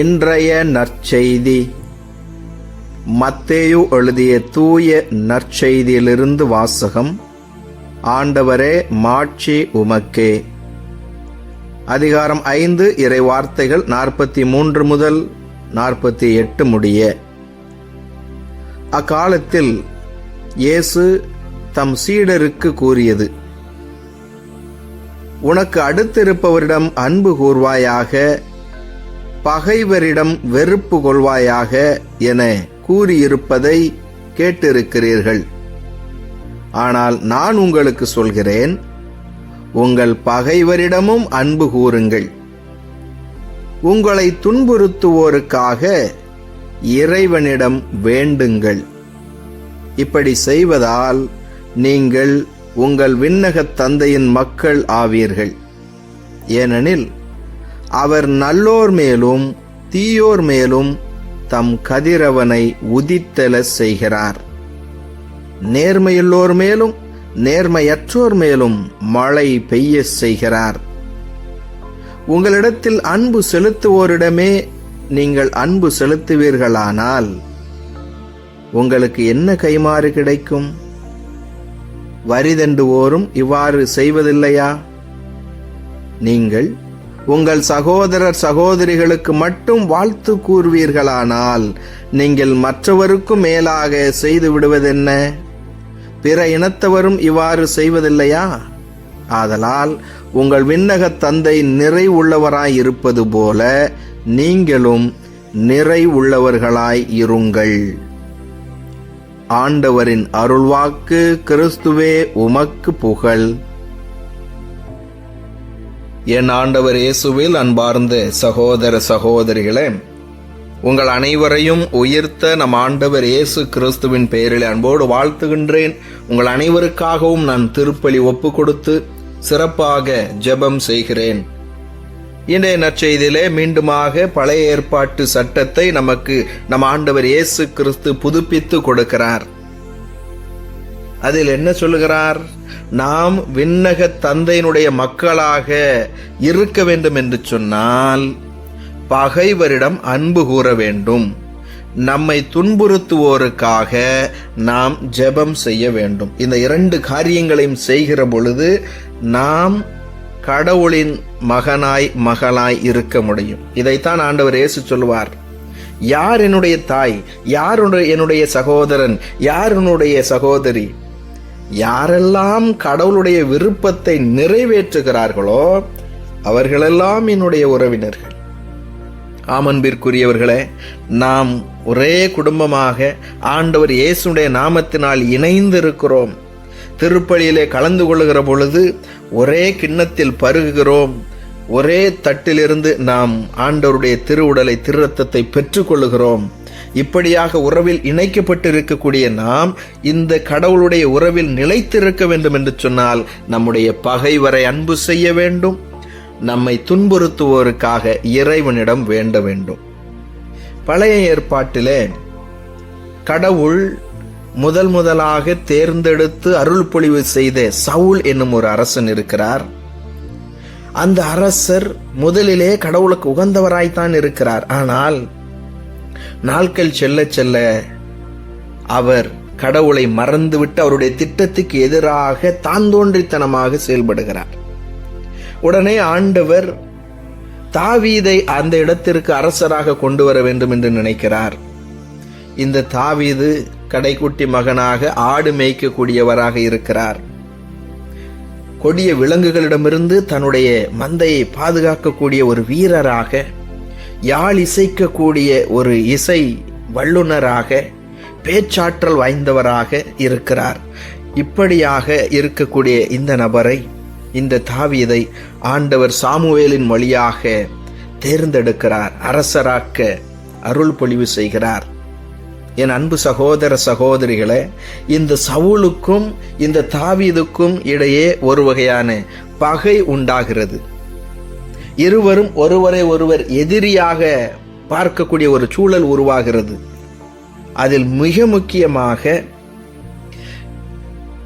இன்றைய நற்செய்தி. மத்தேயு எழுதிய தூய நற்செய்தியிலிருந்து வாசகம் ஆண்டவரே மாட்சி உமக்கே. அதிகாரம் ஐந்து இறை வார்த்தைகள் நாற்பத்தி மூன்று முதல் நாற்பத்தி எட்டு முடிய. அக்காலத்தில் இயேசு தம் சீடருக்கு கூறியது உனக்கு அடுத்திருப்பவரிடம் அன்பு கூர்வாயாக பகைவரிடம் வெறுப்பு கொள்வாயாக என கூறியிருப்பதை கேட்டிருக்கிறீர்கள். ஆனால் நான் உங்களுக்கு சொல்கிறேன் உங்கள் பகைவரிடமும் அன்பு கூறுங்கள். உங்களை துன்புறுத்துவோருக்காக இறைவனிடம் வேண்டுங்கள். இப்படி செய்வதால் நீங்கள் உங்கள் விண்ணகத் தந்தையின் மக்கள் ஆவீர்கள். ஏனெனில் அவர் நல்லோர் மேலும் தீயோர் மேலும் தம் கதிரவனை உதித்தல செய்கிறார். நேர்மையுள்ளோர் மேலும் நேர்மையற்றோர் மேலும் மழை பெய்ய செய்கிறார். உங்களிடத்தில் அன்பு செலுத்துவோரிடமே நீங்கள் அன்பு செலுத்துவீர்களானால் உங்களுக்கு என்ன கைமாறு கிடைக்கும்? வரிதண்டுவோரும் இவ்வாறு செய்வதில்லையா? நீங்கள் உங்கள் சகோதரர் சகோதரிகளுக்கு மட்டும் வாழ்த்து கூறுவீர்களானால் நீங்கள் மற்றவருக்கும் மேலாக செய்து விடுவதென்ன? பிற இனத்தவரும் இவ்வாறு செய்வதில்லையா? ஆதலால் உங்கள் விண்ணகத் தந்தை நிறை உள்ளவராய் இருப்பது போல நீங்களும் நிறை உள்ளவர்களாய் இருங்கள். ஆண்டவரின் அருள்வாக்கு கிறிஸ்துவே உமக்கு புகழ். என் ஆண்டவர் இயேசுவில் அன்பார்ந்த சகோதர சகோதரிகளே உங்கள் அனைவரையும் உயிர்த்த நம் ஆண்டவர் இயேசு கிறிஸ்துவின் பெயரில் அன்போடு வாழ்த்துகின்றேன். உங்கள் அனைவருக்காகவும் நான் திருப்பலி ஒப்பு கொடுத்து சிறப்பாக ஜெபம் செய்கிறேன். இன்றைய நற்செய்தியிலே மீண்டுமாக பழைய ஏற்பாட்டு சட்டத்தை நமக்கு நம் ஆண்டவர் இயேசு கிறிஸ்து புதுப்பித்து கொடுக்கிறார். அதில் என்ன சொல்லுகிறார்? நாம் விண்ணக தந்தையினுடைய மக்களாக இருக்க வேண்டும் என்று சொன்னால் பகைவரிடம் அன்பு கூற வேண்டும். நம்மை துன்புறுத்துவோருக்காக நாம் ஜெபம் செய்ய வேண்டும். இந்த இரண்டு காரியங்களையும் செய்கிற பொழுது நாம் கடவுளின் மகனாய் மகளாய் இருக்க முடியும். இதைத்தான் ஆண்டவர் இயேசு சொல்லுவார். யார் என்னுடைய தாய்? யார் என்னுடைய சகோதரன்? யார் என்னுடைய சகோதரி? யாரெல்லாம் கடவுளுடைய விருப்பத்தை நிறைவேற்றுகிறார்களோ அவர்களெல்லாம் என்னுடைய உறவினர்கள். ஆமன்பிற்குரியவர்களே நாம் ஒரே குடும்பமாக ஆண்டவர் இயேசுடைய நாமத்தினால் இணைந்து இருக்கிறோம் திருப்பலியிலே கலந்து கொள்ளுகிற பொழுது ஒரே கிண்ணத்தில் பருகுகிறோம். ஒரே தட்டிலிருந்து நாம் ஆண்டவருடைய திருவுடலை திருரத்தத்தை பெற்றுக்கொள்ளுகிறோம். இப்படியாக உறவில் இணைக்கப்பட்டு இருக்கக்கூடிய நாம் இந்த கடவுளுடைய உறவில் நிலைத்திருக்க வேண்டும் என்று சொன்னால் நம்முடைய பகைவரை அன்பு செய்ய வேண்டும். நம்மை துன்புறுத்துவோருக்காக இறைவனிடம் வேண்ட வேண்டும். பழைய ஏற்பாட்டிலே கடவுள் முதல் முதலாக தேர்ந்தெடுத்து அருள் பொழிவு செய்த சவுல் என்னும் ஒரு அரசன் இருக்கிறார். அந்த அரசர் முதலிலே கடவுளுக்கு உகந்தவராய்த்தான் இருக்கிறார். ஆனால் நாட்கள் செல்ல செல்ல அவர் கடவுளை மறந்துவிட்டு அவருடைய திட்டத்துக்கு எதிராக தான் தோன்றித்தனமாக செயல்படுகிறார். உடனே ஆண்டவர் தாவீதை அந்த இடத்திற்கு அரசராக கொண்டு வர வேண்டும் என்று நினைக்கிறார். இந்த தாவீது கடைக்குட்டி மகனாக ஆடு மேய்க்கக்கூடியவராக இருக்கிறார். கொடிய விலங்குகளிடமிருந்து தன்னுடைய மந்தையை பாதுகாக்கக்கூடிய ஒரு வீரராக யாழ் இசைக்கக்கூடிய ஒரு இசை வல்லுனராக பேச்சாற்றல் வாய்ந்தவராக இருக்கிறார். இப்படியாக இருக்கக்கூடிய இந்த நபரை இந்த தாவியதை ஆண்டவர் சாமுவேலின் வழியாக தேர்ந்தெடுக்கிறார் அரசராக்க அருள் பொழிவு செய்கிறார். என் அன்பு சகோதர சகோதரிகளே இந்த சவுலுக்கும் இந்த தாவீதுக்கும் இடையே ஒரு வகையான பகை உண்டாகிறது. இருவரும் ஒருவரை ஒருவர் எதிரியாக பார்க்கக்கூடிய ஒரு சூழல் உருவாகிறது. அதில் மிக முக்கியமாக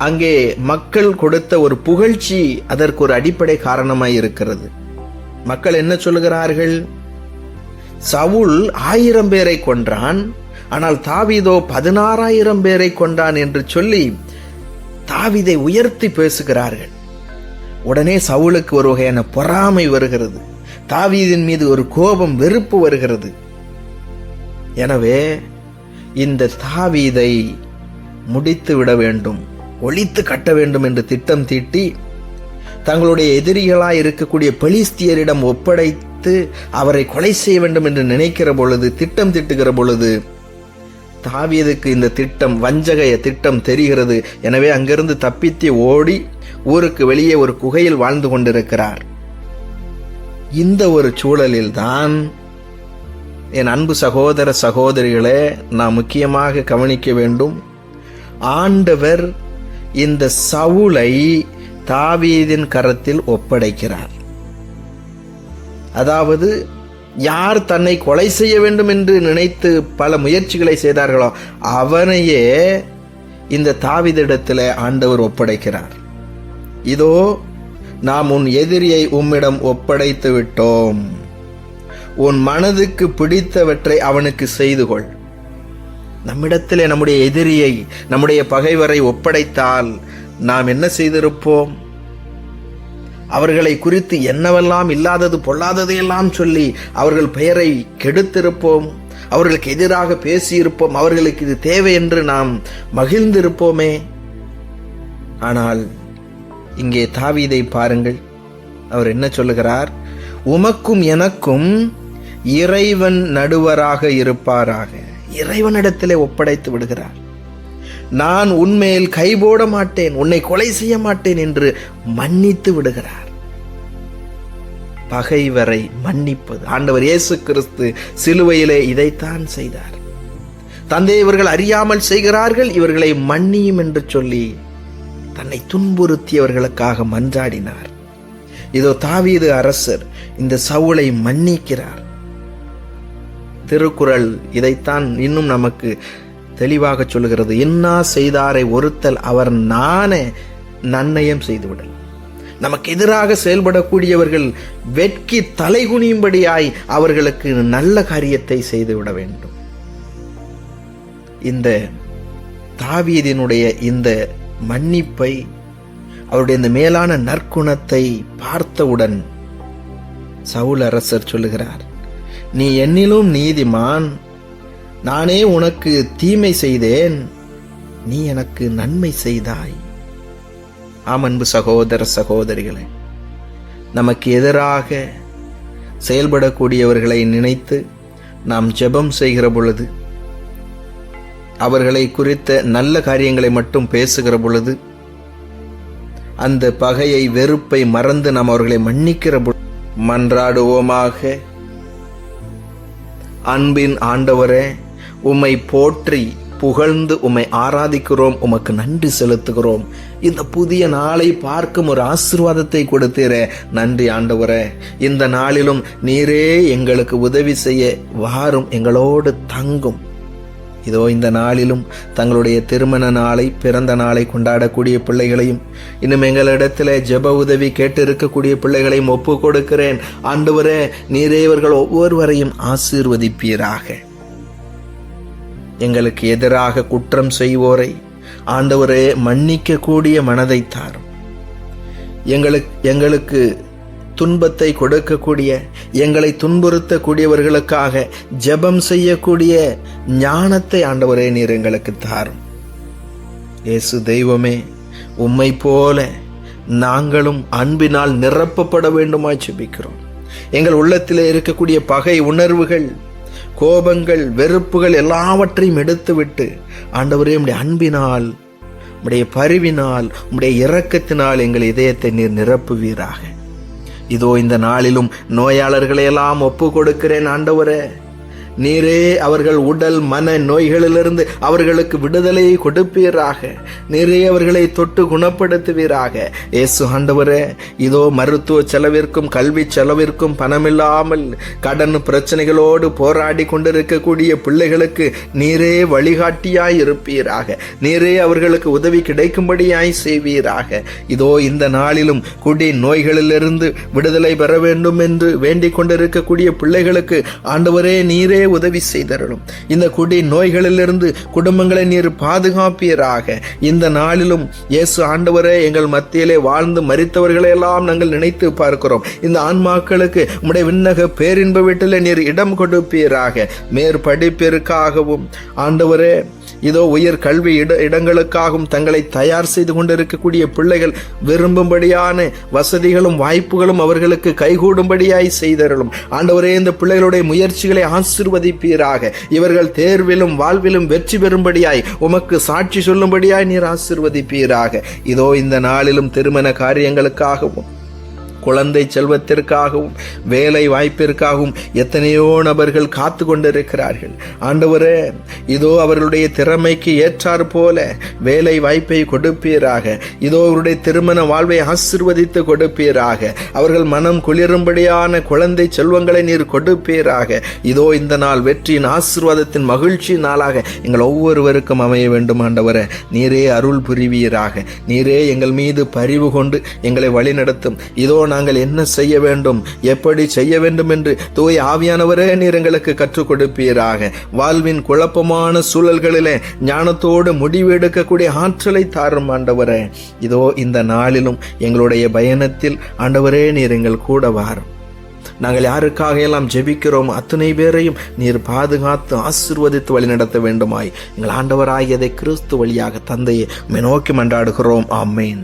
அங்கே மக்கள் கொடுத்த ஒரு புகழ்ச்சி அதற்கு ஒரு அடிப்படை காரணமாய் இருக்கிறது. மக்கள் என்ன சொல்லுகிறார்கள்? சவுல் ஆயிரம் பேரை கொன்றான் ஆனால் தாவிதோ பதினாறாயிரம் பேரை கொண்டான் என்று சொல்லி தாவிதை உயர்த்தி பேசுகிறார்கள். உடனே சவுலுக்கு ஒரு வகையான பொறாமை வருகிறது. தாவீதின் மீது ஒரு கோபம் வெறுப்பு வருகிறது. எனவே இந்த தாவீதை முடித்து விட வேண்டும் ஒழித்து கட்ட வேண்டும் என்று திட்டம் தீட்டி தங்களுடைய எதிரிகளாய் இருக்கக்கூடிய பெலிஸ்தியரிடம் ஒப்படைத்து அவரை கொலை செய்ய வேண்டும் என்று நினைக்கிற பொழுது திட்டம் திட்டுகிற பொழுது தாவீதுக்கு இந்த திட்டம் வஞ்சகைய திட்டம் தெரிகிறது. எனவே அங்கிருந்து தப்பித்து ஓடி ஊருக்கு வெளியே ஒரு குகையில் வாழ்ந்து கொண்டிருக்கிறார். இந்த ஒரு சூழலில்தான் என் அன்பு சகோதர சகோதரிகளே நாம் முக்கியமாக கவனிக்க வேண்டும். ஆண்டவர் இந்த சவுளை தாவீதின் கரத்தில் ஒப்படைக்கிறார். அதாவது யார் தன்னை கொலை செய்ய வேண்டும் என்று நினைத்து பல முயற்சிகளை செய்தார்களோ அவனையே இந்த தாவிதிடத்தில் ஆண்டவர் ஒப்படைக்கிறார். இதோ நாம் உன் எதிரியை உம்மிடம் ஒப்படைத்து விட்டோம். உன் மனதுக்கு பிடித்தவற்றை அவனுக்கு செய்து கொள். நம்மிடத்திலே நம்முடைய எதிரியை நம்முடைய பகைவரை ஒப்படைத்தால் நாம் என்ன செய்திருப்போம்? அவர்களை குறித்து என்னவெல்லாம் இல்லாதது பொல்லாததையெல்லாம் சொல்லி அவர்கள் பெயரை கெடுத்திருப்போம். அவர்களுக்கு எதிராக பேசியிருப்போம். அவர்களுக்கு இது தேவை என்று நாம் மகிழ்ந்திருப்போமே. ஆனால் இங்கே தாவீதை பாருங்கள். அவர் என்ன சொல்லுகிறார்? உமக்கும் எனக்கும் இறைவன் நடுவராக இருப்பாராக. இறைவனிடத்திலே ஒப்படைத்து விடுகிறார். நான் உன்மேல் கைபோட மாட்டேன் உன்னை கொலை செய்ய மாட்டேன் என்று மன்னித்து விடுகிறார். பகைவரை மன்னிப்பது. ஆண்டவர் இயேசு கிறிஸ்து சிலுவையிலே இதைத்தான் செய்தார். தந்தை இவர்கள் அறியாமல் செய்கிறார்கள் இவர்களை மன்னியும் என்று சொல்லி தன்னை துன்புறுத்தியவர்களுக்காக மன்றாடினார். இதோ தாவீது அரசர் இந்த சவுளை மன்னிக்கிறார். திருக்குறள் இதைத்தான் இன்னும் நமக்கு தெளிவாக சொல்லுகிறது. இன்னா செய்தாரை ஒருத்தல் அவர் நானே நன்னயம் செய்துவிடல். நமக்கு எதிராக செயல்படக்கூடியவர்கள் வெட்கி தலைகுனியும்படியாய் அவர்களுக்கு நல்ல காரியத்தை செய்துவிட வேண்டும். இந்த தாவீதினுடைய இந்த மன்னிப்பை அவருடைய இந்த மேலான நற்குணத்தை பார்த்தவுடன் சவுல் அரசர் சொல்லுகிறார் நீ என்னிலும் நீதிமான் நானே உனக்கு தீமை செய்தேன் நீ எனக்கு நன்மை செய்தாய். ஆம் அன்பு சகோதர சகோதரிகளே நமக்கு எதிராக செயல்படக்கூடியவர்களை நினைத்து நாம் ஜெபம் செய்கிற பொழுது அவர்களை குறித்த நல்ல காரியங்களை மட்டும் பேசுகிற பொழுது அந்த பகையை வெறுப்பை மறந்து நாம் அவர்களை மன்னிக்கிற பொழுது மன்றாடுவோமாக. அன்பின் ஆண்டவரே உம்மை போற்றி புகழ்ந்து உம்மை ஆராதிக்கிறோம் உமக்கு நன்றி செலுத்துகிறோம். இந்த புதிய நாளை பார்க்கும் ஒரு ஆசிர்வாதத்தை கொடுத்தீரே. நன்றி ஆண்டவரே. இந்த நாளிலும் நீரே எங்களுக்கு உதவி செய்ய வாரும் எங்களோடு தங்கும். இதோ இந்த நாளிலும் தங்களுடைய திருமண நாளை பிறந்த நாளை கொண்டாடக்கூடிய பிள்ளைகளையும் இன்னும் எங்களிடத்தில் ஜெப உதவி கேட்டு இருக்கக்கூடிய பிள்ளைகளையும் ஒப்பு கொடுக்கிறேன் ஆண்டவரே நீரே இவர்கள் ஒவ்வொருவரையும் ஆசீர்வதிப்பீராக. எங்களுக்கு எதிராக குற்றம் செய்வோரை ஆண்டவரே மன்னிக்கக்கூடிய மனதை தாரும். எங்களுக்கு எங்களுக்கு துன்பத்தை கொடுக்கக்கூடிய எங்களை துன்புறுத்தக்கூடியவர்களுக்காக ஜெபம் செய்யக்கூடிய ஞானத்தை ஆண்டவரே நீர் எங்களுக்கு தாரும். இயேசு தெய்வமே உம்மை போல நாங்களும் அன்பினால் நிரப்பப்பட வேண்டுமாய் ஜெபிக்கிறோம். எங்கள் உள்ளத்தில் இருக்கக்கூடிய பகை உணர்வுகள் கோபங்கள் வெறுப்புகள் எல்லாவற்றையும் எடுத்துவிட்டு ஆண்டவரே உடைய அன்பினால் உடைய பரிவினால் உடைய இரக்கத்தினால் எங்கள் இதயத்தை நீர் நிரப்புவீராக. இதோ இந்த நாளிலும் நோயாளர்களை எல்லாம் ஒப்பு கொடுக்கிறேன் ஆண்டவரே. நீரே அவர்கள் உடல் மன நோய்களிலிருந்து அவர்களுக்கு விடுதலை கொடுப்பீராக. நீரே அவர்களை தொட்டு குணப்படுத்துவீராக. இயேசு ஆண்டவரே இதோ மருத்துவ செலவிற்கும் கல்வி செலவிற்கும் பணமில்லாமல் கடன் பிரச்சனைகளோடு போராடி கொண்டிருக்கக்கூடிய பிள்ளைகளுக்கு நீரே வழிகாட்டியாய் இருப்பீராக நீரே அவர்களுக்கு உதவி கிடைக்கும்படியாய் செய்வீராக. இதோ இந்த நாளிலும் குடி நோய்களிலிருந்து விடுதலை பெற வேண்டும் என்று வேண்டிக் கொண்டிருக்கக்கூடிய பிள்ளைகளுக்கு ஆண்டவரே நீரே உதவி செய்தரலும் இந்த குடி நோய்களிலிருந்து குடும்பங்களை நீர் பாதுகாப்பீராக இந்த நாளிலும் இயேசு ஆண்டவரே எங்கள் மத்தியிலே வாழ்ந்து மறித்தவர்களை எல்லாம் நாங்கள் நினைத்து பார்க்கிறோம். இந்த ஆன்மாக்களுக்கு உடைய விண்ணக பேரின்ப வீட்டில் நீர் இடம் கொடுப்பீராக. மேற்படிப்பிற்காகவும் ஆண்டவரே இதோ உயர் கல்வி இட இடங்களுக்காகவும் தங்களை தயார் செய்து கொண்டிருக்கக்கூடிய பிள்ளைகள் விரும்பும்படியான வசதிகளும் வாய்ப்புகளும் அவர்களுக்கு கைகூடும்படியாய் செய்தருளும். ஆண்டவரே இந்த பிள்ளைகளுடைய முயற்சிகளை ஆசிர்வதிப்பீராக. இவர்கள் தேர்விலும் வாழ்விலும் வெற்றி பெறும்படியாய் உமக்கு சாட்சி சொல்லும்படியாய் நீர் ஆசிர்வதிப்பீராக. இதோ இந்த நாளிலும் திருமண காரியங்களுக்காகவும் குழந்தை செல்வத்திற்காகவும் வேலை வாய்ப்பிற்காகவும் எத்தனையோ நபர்கள் காத்து கொண்டிருக்கிறார்கள். ஆண்டவரே இதோ அவர்களுடைய திறமைக்கு ஏற்றாற் போல வேலை வாய்ப்பை கொடுப்பீராக. இதோ அவருடைய திருமண வாழ்வை ஆசிர்வதித்து கொடுப்பீராக. அவர்கள் மனம் குளிரும்படியான குழந்தை செல்வங்களை நீர் கொடுப்பீராக. இதோ இந்த நாள் வெற்றியின் ஆசீர்வாதத்தின் மகிழ்ச்சி நாளாக எங்கள் ஒவ்வொருவருக்கும் அமைய வேண்டும் ஆண்டவரே. நீரே அருள் புரிவீராக. நீரே எங்கள் மீது பரிவு கொண்டு எங்களை வழிநடத்தும். இதோ நாங்கள் என்ன செய்ய வேண்டும்? எப்படி செய்ய வேண்டும் என்று தூய் ஆவியானவரே நீர் எங்களுக்கு கற்றுக் கொடுப்பீராக. வாழ்வின் குழப்பமான சூழல்களிலே ஞானத்தோடு முடிவு எடுக்கக்கூடிய ஆற்றலை தாரும் ஆண்டவரே. இதோ இந்த நாளிலும் எங்களுடைய பயணத்தில் ஆண்டவரே நீர் எங்கள் கூட வாரும் நாங்கள் யாருக்காக எல்லாம் ஜெபிக்கிறோம் அத்தனை பேரையும் நீர் பாதுகாத்து ஆசிர்வதித்து வழிநடத்த வேண்டுமாய். எங்கள் ஆண்டவராகியதை கிறிஸ்து வழியாக தந்தையை நோக்கி மன்றாடுகிறோம். ஆமேன்.